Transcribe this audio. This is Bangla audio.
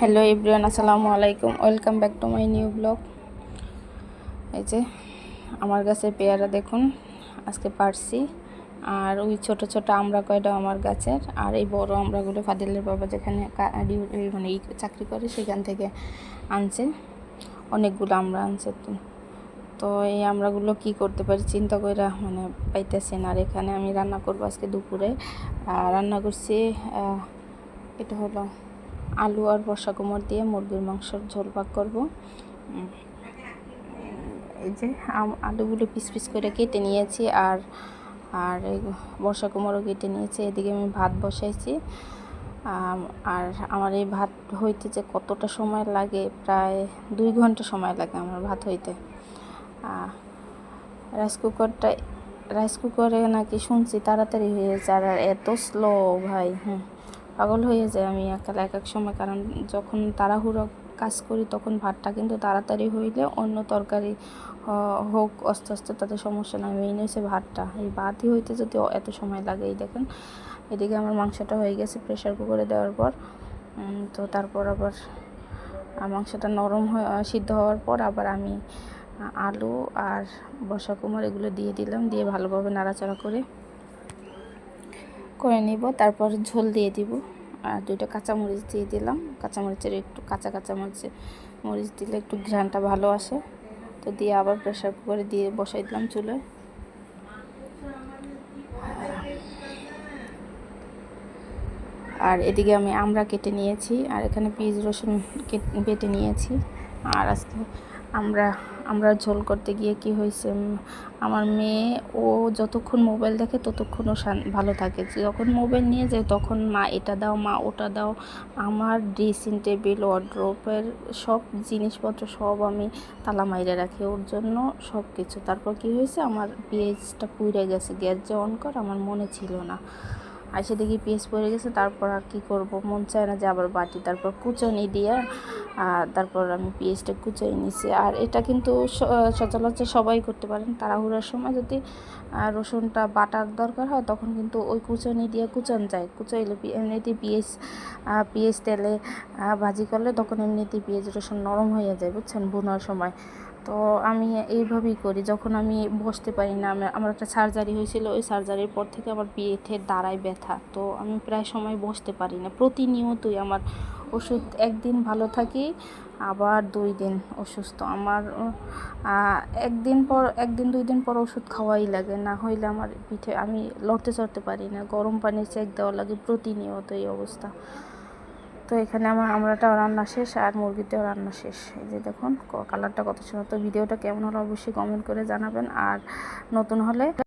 হ্যালো এভরিওয়ান, আসসালামু আলাইকুম। Welcome back to my new blog. এই যে, আমার গাছের পেয়ারা দেখুন, আজকে পারছি। আর ওই ছোট ছোট আমরা কয়টা আমার গাছের, আর এই বড় আমরাগুলো ফাদিলের বাবা যেখানে এই মানে ই চাকরি করে সেখান থেকে আনছে। অনেকগুলো আমরা আনছে তো। তো এই আমরাগুলো কি করতে পারি চিন্তা কইরা মানে পাইতেছি না। আর এখানে আমি রান্না করব আজকে দুপুরে। আর রান্না করছি এটা হলো আলু আর বর্ষা কোমর দিয়ে মুরগির মাংসর ঝোল করব। এই যে আলুগুলো পিস পিস করে কেটে নিয়েছি আর আর বর্ষা কোমরও কেটে নিয়েছি। এদিকে আমি ভাত বসাইছি। আর আমার এই ভাত হইতে যে কতটা সময় লাগে, প্রায় দুই ঘণ্টা সময় লাগে আমার ভাত হইতে। রাইস কুকারটা, রাইস কুকারে নাকি শুনছি তাড়াতাড়ি হয়ে যায় আর এত স্লো ভাই, হুম। পাগল হয়ে যায় আমি একালা এক এক সময়। কারণ যখন তাড়াহুড়ো কাজ করি তখন ভাতটা কিন্তু তাড়াতাড়ি হইলে অন্য তরকারি হোক, আস্তে আস্তে তাতে সমস্যা নাই। মেইন হচ্ছে ভাতটা। এই ভাতই হইতে যদি এত সময় লাগে, এই দেখেন, এদিকে আমার মাংসটা হয়ে গেছে প্রেশার কুকারে দেওয়ার পর। তো তারপর আবার মাংসটা নরম হয়ে সিদ্ধ হওয়ার পর আবার আমি আলু আর বসা কুমার এগুলো দিয়ে দিলাম, দিয়ে ভালোভাবে নাড়াচাড়া করে করে নিব, তারপর ঝোল দিয়ে দিব। আর দুইটা কাঁচামরিচ দিয়ে দিলাম। কাঁচামরিচের একটু কাঁচা কাঁচা মরিচে দিলে একটু ঘ্রানটা ভালো আসে। তো দিয়ে আবার প্রেশার কুকারে দিয়ে বসাই দিলাম চুলে। আর এদিকে আমি আমরা কেটে নিয়েছি। আর এখানে পেঁয়াজ রসুন কেট- নিয়েছি। আর আজকে আমরা আমরা ঝোল করতে গিয়ে কি হয়েছে? আমার মেয়ে, ও যতক্ষণ মোবাইল দেখে ততক্ষণ ও শান- ভালো থাকে। যখন মোবাইল নিয়ে যায় তখন মা এটা দাও, মা ওটা দাও। আমার ড্রেসিং টেবিল, ওয়ার্ড্রোপের সব জিনিসপত্র সব আমি তালা মাইরে রাখি ওর জন্য, সব কিছু। তারপর কি হয়েছে? আমার পেঁয়াজটা পুড়ে গেছে, গ্যাস যে অন কর, আমার মনে ছিল না। আর দেখি পেঁয়াজ পড়ে গেছে, তারপর আর কী করব? মন চায় না যে আবার বাটি। তারপর কুচনি দিয়ে আর তারপর আমি পেঁয়াজটা কুচাই নিছি। আর এটা কিন্তু সচরাচর সবাই করতে পারেন। তাড়াহুড়োর সময় যদি রসুনটা বাটার দরকার হয় তখন কিন্তু ওই কুচনি দিয়ে কুচান যায়। কুচাইলে পি- এমনিতেই পেঁয়াজ আহ, পেঁয়াজ তেলে ভাজি করলে তখন এমনিতেই পেঁয়াজ রসুন নরম হয়ে যায় বুঝছেন বোনার সময়। তো আমি এইভাবেই করি। যখন আমি বসতে পারি না আমার আমার একটা সার্জারি হয়েছিল ওই সার্জারির পর থেকে আমার পিঠের দাঁড়ায় ব্যথা। তো আমি প্রায় সময় বসতে পারি না। প্রতিনিয়তই আমার ওষুধ একদিন ভালো থাকি, আবার দুই দিন অসুস্থ। আমার একদিন পর, একদিন দুই দিন পর ওষুধ খাওয়াই লাগে। না হইলে আমার পিঠে, আমি লড়তে চড়তে পারি না। গরম পানি চেক দেওয়া লাগে প্রতিনিয়ত এই অবস্থা। তো এখানে আমার আমরাটাও রান্না শেষ আর মুরগিতেও রান্না শেষ। এই যে দেখুন কালারটা কত সুন্দর। তো ভিডিওটা কেমন হলো অবশ্যই কমেন্ট করে জানাবেন। আর নতুন হলে